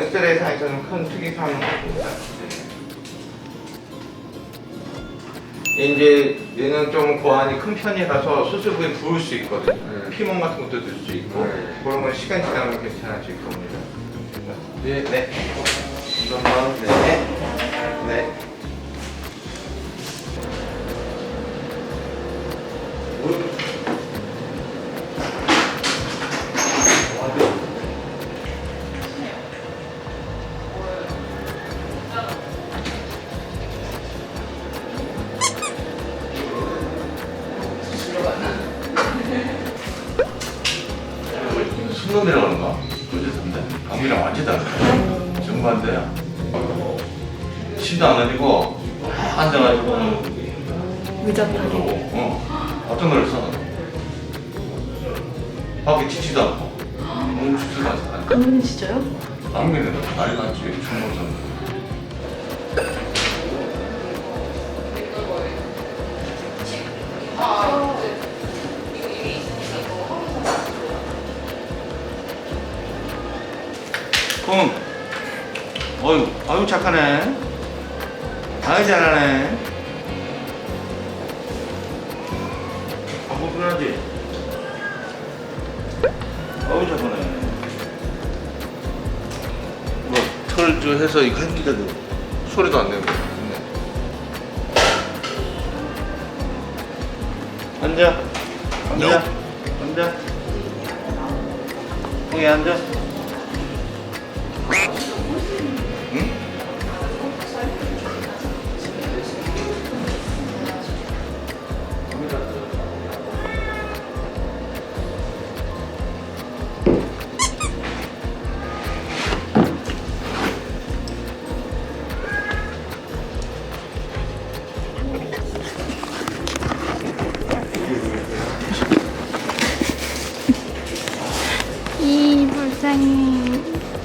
엑스레이상에서는 큰 특이사항은 없습니다. 이제 얘는 좀 고환이 큰 편이라서 수술 부위 부을 수 있거든요. 네. 피멍 같은 것도 들 수 있고 네. 그런 건 시간 지나면 괜찮아질 겁니다. 네. 네. 한번 네. 네. 정반대야 침도 안 흘리고 앉아가지고 의젓하게. 어 깜짝 놀랐어 밖에 치지도 않고 너무 춥지도 않잖아 강민이 진짜요? 방면에는 난리 났지 충무선 응. 어유, 아유 착하네. 아유 잘하네. 아무 불안하지. 아유 착하네. 뭐털저 해서 이거 했는데도 소리도 안 내고 앉아. 앉아. 앉아. 거기 앉아. 이 불쌍해.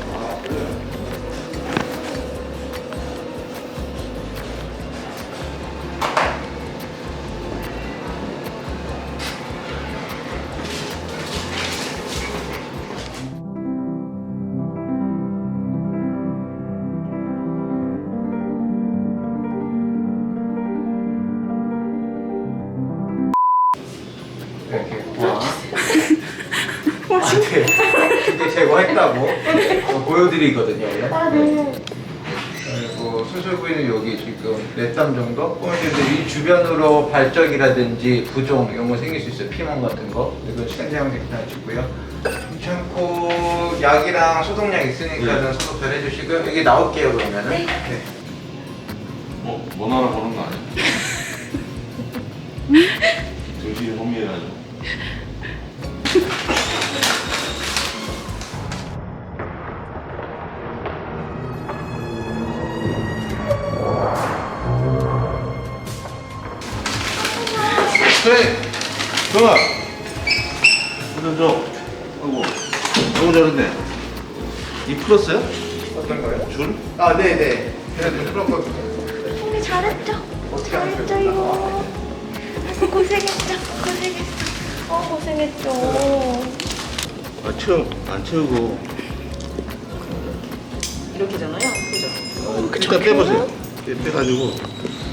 제거했다고 어, 보여드리거든요. 아, 네. 그리고 수술 부위는 여기 지금 넷담 정도? 근데 이 주변으로 발적이라든지 부종 이런 거 생길 수 있어요. 피멍 같은 거. 이거 시간 제한 괜찮으시고요. 괜찮고 약이랑 소독약 있으니까는 소독 잘 해주시고요. 여기 나올게요 그러면은. 네. 뭐, 뭐 하나 보는 거 아니야? 정신이 혼미해가지고 좋아. 일단 줘 아이고 너무 잘했네 이 풀었어요? 어떤 거요? 줄? 아 네네. 그래도 풀었거든요. 우리 잘했죠? 어떻게 잘했죠? 이거. 고생했죠? 고생했어. 어, 고생했죠. 아 채워 안 채우고 이렇게잖아요. 그죠? 일단 빼보세요 빼, 빼가지고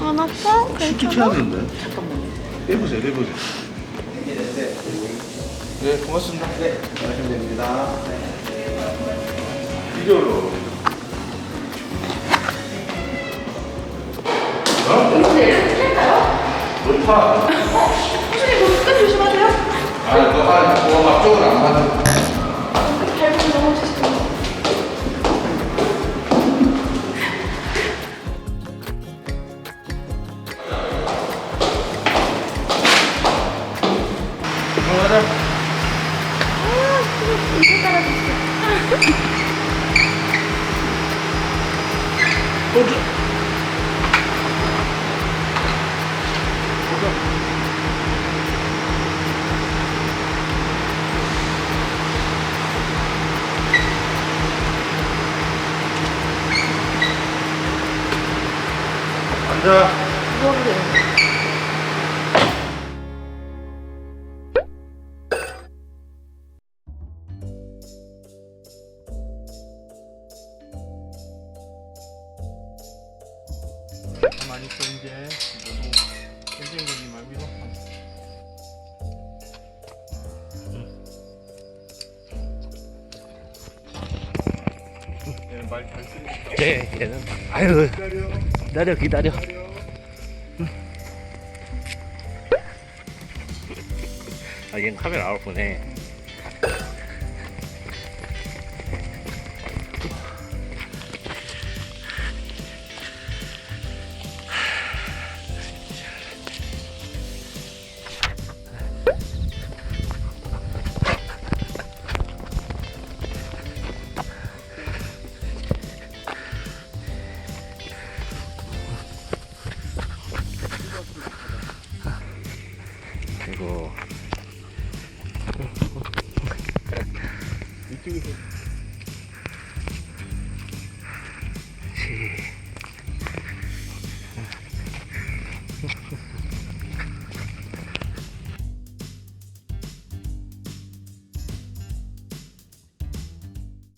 안 아파? 쉽게 괜찮아? 되는데 잠깐만요. 빼보세요 빼보세요 네, 고맙습니다. 네, 하시면 됩니다. 이거로 높아. 선생님, 뭐끝 조심하세요. 아, 너가 뭐막 쪽으로 안 맞아. 따라줬어. 앉아. 누워도 가만히 있어 이제 너무 땡땡거리지 말고 이거 얘는 말잘 쓰니까 네, 걔는 아유 기다려 기다려. 아 얘는 카메라 아웃 보네.